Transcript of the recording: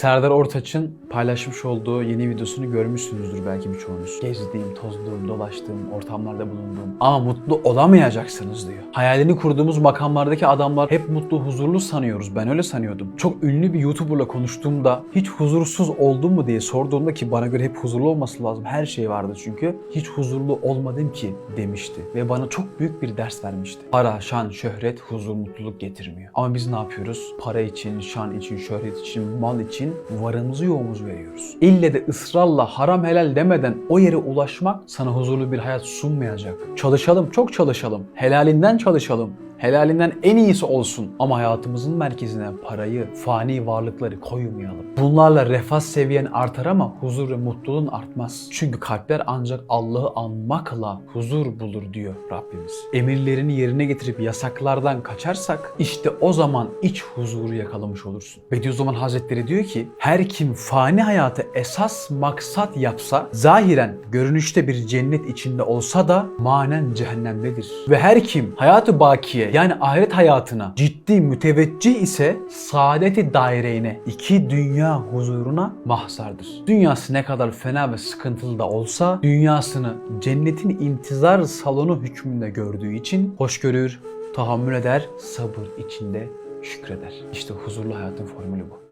Serdar Ortaç'ın paylaşmış olduğu yeni videosunu görmüşsünüzdür belki birçoğunuz. Gezdiğim, tozduğum, dolaştığım, ortamlarda bulunduğum ama mutlu olamayacaksınız diyor. Hayalini kurduğumuz makamlardaki adamlar hep mutlu, huzurlu sanıyoruz. Ben öyle sanıyordum. Çok ünlü bir YouTuber'la konuştuğumda hiç huzursuz oldun mu diye sorduğumda ki bana göre hep huzurlu olması lazım. Her şey vardı çünkü. Hiç huzurlu olmadım ki demişti. Ve bana çok büyük bir ders vermişti. Para, şan, şöhret, huzur, mutluluk getirmiyor. Ama biz ne yapıyoruz? Para için, şan için, şöhret için, mal için varımızı yoğumuzu veriyoruz. İlle de ısrarla haram helal demeden o yere ulaşmak sana huzurlu bir hayat sunmayacak. Çalışalım, çok çalışalım. Helalinden çalışalım. Helalinden en iyisi olsun ama hayatımızın merkezine parayı, fani varlıkları koymayalım. Bunlarla refah seviyen artar ama huzur ve mutluluğun artmaz. Çünkü kalpler ancak Allah'ı anmakla huzur bulur diyor Rabbimiz. Emirlerini yerine getirip yasaklardan kaçarsak işte o zaman iç huzuru yakalamış olursun. Bediüzzaman Hazretleri diyor ki her kim fani hayatı esas maksat yapsa zahiren görünüşte bir cennet içinde olsa da manen cehennemdedir. Ve her kim hayatı bakiye yani ahiret hayatına ciddi müteveccih ise saadeti daireyne iki dünya huzuruna mahzardır. Dünyası ne kadar fena ve sıkıntılı da olsa dünyasını cennetin intizar salonu hükmünde gördüğü için hoş görür, tahammül eder, sabır içinde şükreder. İşte huzurlu hayatın formülü bu.